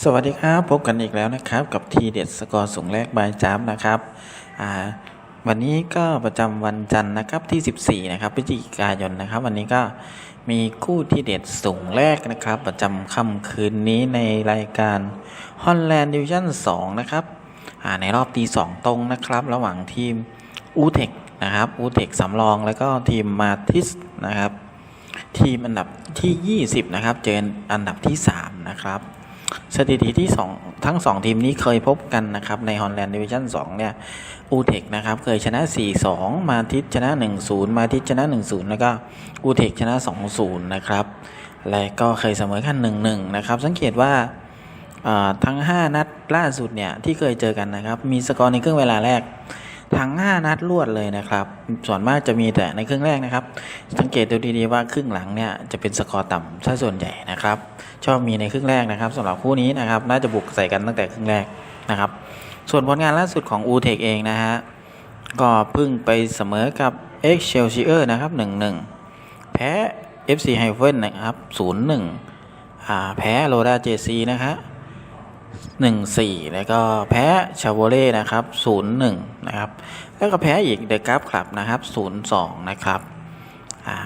สวัสดีครับ พบกันอีกแล้วนะครับ กับทีเด็ดสกอร์สูงแรกบายจามนะครับวันนี้ก็ประจำวันจันทร์นะครับที่ 14 นะครับพฤศจิกายนนะครับ วันนี้ก็มีคู่ที่เด็ดสูงแรกนะครับ ประจำค่ำคืนนี้ในรายการ Holland Division 2นะครับในรอบตีสองตรงนะครับ ระหว่างทีมอูเทคนะครับอูเทคสำรองแล้วก็ทีมมาทิสนะครับ ทีมอันดับที่ 20 นะครับ เจออันดับที่ 3 นะครับ สถิติที่ 2 ทั้ง 2 ทีมนี้เคยพบกันนะครับ ใน Holland Division 2เนี่ยอูเทคนะครับ เคยชนะ 4-2 มาทิศชนะ 1-0 มาทิศชนะ 1-0 แล้วก็อูเทคชนะ 2-0 นะครับ และก็เคยเสมอกัน 1-1 นะครับ สังเกตว่าอ่าทั้ง 5 นัดล่าสุดเนี่ย ที่เคยเจอกันนะครับ มีสกอร์ในครึ่งเวลาแรก ทั้ง 5 นัดรวดเลยนะครับ ส่วนมากจะมีแต่ในครึ่งแรกนะครับ สังเกตดูดีๆว่าครึ่งหลังเนี่ยจะเป็นสกอร์ต่ำซะส่วนใหญ่นะครับ ชอบมีในครึ่งแรกนะครับสำหรับคู่นี้นะครับน่าจะบุกใส่กันตั้งแต่ครึ่งแรกนะครับ ส่วนผลงานล่าสุดของ u t e c h เองนะฮะก็เพิ่งไปเสมอกับ Excelsior นะครับ1-1แพ้ FC h y p h e n นะครับ0-1อ่าแพ้โ o ดา JC นะครับ 1-4 แล้วก็แพ้ชาโวเล่นะครับ0-1 นะครับ แล้วก็แพ้อีกเดอะกราฟคลับนะครับ 0-2 นะครับ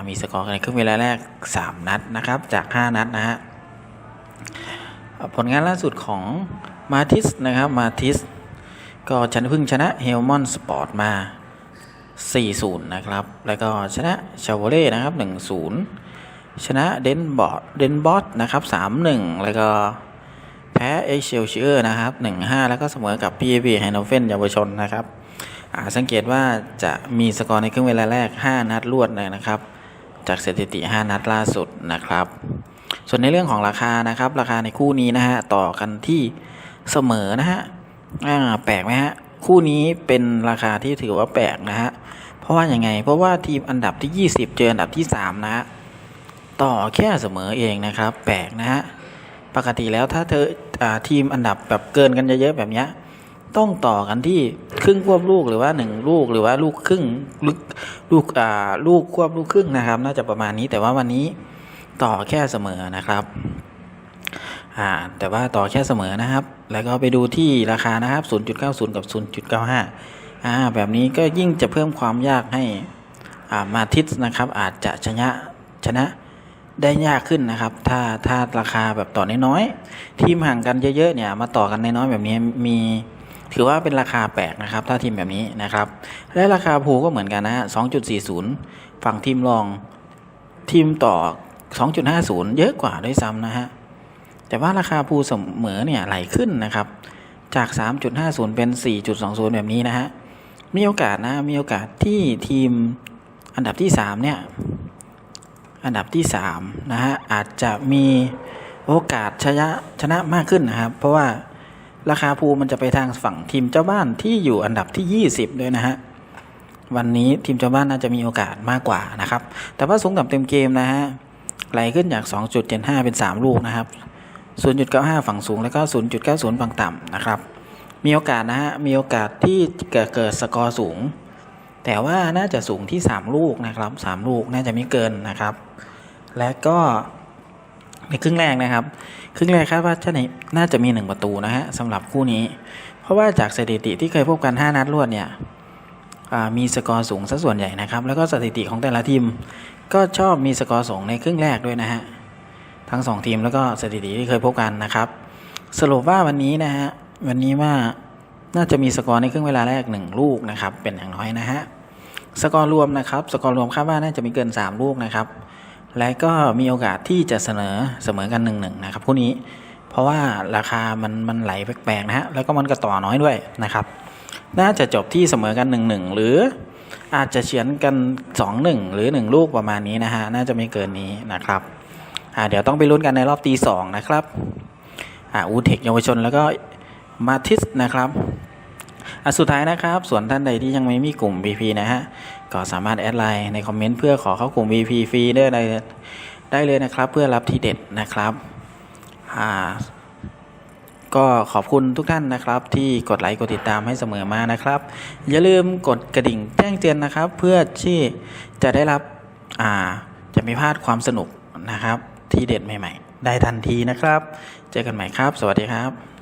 มีสกอร์ในครึ่งเวลาแรก 3 นัดนะครับ จาก 5 นัดนะฮะผลงานล่าสุดของมาทิสนะครับมาทิสก็ชนะพึ่งชนะเฮลมอนสปอร์ตมา 4-0 นะครับ แล้วก็ชนะชาวเล่นะครับ 1-0 ชนะเดนบอร์ดเดนบอสนะครับ 3-1 แล้วก็ แพ้เอเชียเชียร์นะครับ 1-5 แล้วก็เสมอกับ p ี p ไฮโนเฟนเยาวชนนะครับอ่าสังเกตว่าจะมีสกอร์ในครึ่งเวลาแรก 5 นัดรวดเลยนะครับ จากสถิติ 5 นัดล่าสุดนะครับ ส่วนในเรื่องของราคานะครับ ราคาในคู่นี้นะฮะต่อกันที่เสมอนะฮะอ่าแปลกไหมฮะคู่นี้เป็นราคาที่ถือว่าแปลกนะฮะเพราะว่าอย่างไง เพราะว่าทีมอันดับที่ 20 เจออันดับที่ 3 นะฮะต่อแค่เสมอเองนะครับ แปลกนะฮะ ปกติแล้วถ้าเธออาทีมอันดับแบบเกินกันเยอะๆแบบเนี้ยต้องต่อกันที่ครึ่งควบลูกหรือว่าหนึ่งลูกหรือว่าลูกครึ่งลูกลูกอ่าลูกควบลูกครึ่งนะครับ น่าจะประมาณนี้แต่ว่าวันนี้ต่อแค่เสมอนะครับอ่าแต่ว่าต่อแค่เสมอนะครับ แล้วก็ไปดูที่ราคานะครับ 0.90 กับ 0.95อ่าแบบนี้ก็ยิ่งจะเพิ่มความยากให้อ่ามาทิสนะครับ อาจจะชนะชนะ ได้ยากขึ้นนะครับ ถ้าถ้าราคาแบบต่อน้อยๆทีมห่างกันเยอะๆเนี่ยมาต่อกันน้อยๆแบบนี้มีถือว่าเป็นราคาแปลกนะครับ ถ้าทีมแบบนี้นะครับ และราคาภูก็เหมือนกันนะฮะ2.40 ฝั่งทีมรองทีมต่อ 2.50 เยอะกว่าด้วยซ้ำนะฮะแต่ว่าราคาภูเสมอเนี่ยไหลขึ้นนะครับ จาก 3.50 เป็น 4.20 แบบนี้นะฮะมีโอกาสนะมีโอกาสที่ทีมอันดับที่ 3 เนี่ย อันดับที่3นะฮะอาจจะมีโอกาสชนะชนะมากขึ้นนะครับ เพราะว่าราคาภูมันจะไปทางฝั่งทีมเจ้าบ้านที่อยู่อันดับที่ 20 ด้วยนะฮะวันนี้ทีมเจ้าบ้านน่าจะมีโอกาสมากกว่านะครับ แต่ว่าสูงต่ำเต็มเกมนะฮะไหลขึ้นจาก 2.75 เป็น 3 ลูกนะครับ 0.95 ฝั่งสูงแล้วก็ 0.90 ฝั่งต่ำนะครับ มีโอกาสนะฮะมีโอกาสที่จะเกิดสกอร์สูง แต่ว่าน่าจะสูงที่ 3 ลูกนะครับ 3 ลูกน่าจะไม่เกินนะครับ และก็ในครึ่งแรกนะครับ ครึ่งแรกคาดว่าจะน่าจะมี 1 ประตูนะฮะสำหรับคู่นี้ เพราะว่าจากสถิติที่เคยพบกัน 5 นัดรวดเนี่ยมีสกอร์สูงซะส่วนใหญ่นะครับ แล้วก็สถิติของแต่ละทีมก็ชอบมีสกอร์สูงในครึ่งแรกด้วยนะฮะทั้ง 2 ทีมแล้วก็สถิติที่เคยพบกันนะครับ สรุปว่าวันนี้นะฮะวันนี้ว่าน่าจะมีสกอร์ในครึ่งเวลาแรก 1 ลูกนะครับ เป็นอย่างน้อยนะฮะ สกอร์รวมนะครับ สกอร์รวมคาดว่าน่าจะมีเกิน 3 ลูกนะครับ และก็มีโอกาสที่จะเสนอเสมอกันหนึ่งหนึ่งนะครับคู่นี้ เพราะว่าราคามันมันไหลแปลกๆนะฮะ แล้วก็มันก็ต่อน้อยด้วยนะครับ น่าจะจบที่เสมอกันหนึ่งหนึ่งหรืออาจจะเฉียนกันสองหนึ่งหรือหนึ่งลูกประมาณนี้นะฮะ น่าจะไม่เกินนี้นะครับอ่าเดี๋ยวต้องไปลุ้นกันในรอบตีสองนะครับอ่าอูเทคเยาวชนแล้วก็มาทิสนะครับ สุดท้ายนะครับ ส่วนท่านใดที่ยังไม่มีกลุ่ม VP นะฮะ ก็สามารถแอดไลน์ในคอมเมนต์เพื่อขอเข้ากลุ่ม VP ฟรีได้เลยได้เลยนะครับ เพื่อรับทีเด็ดนะครับอ่าก็ขอบคุณทุกท่านนะครับ ที่กดไลค์กดติดตามให้เสมอมานะครับ อย่าลืมกดกระดิ่งแจ้งเตือนนะครับ เพื่อที่จะได้รับอ่าจะไม่พลาดความสนุกนะครับ ที่เด็ดใหม่ ๆ ได้ทันทีนะครับ เจอกันใหม่ครับ สวัสดีครับ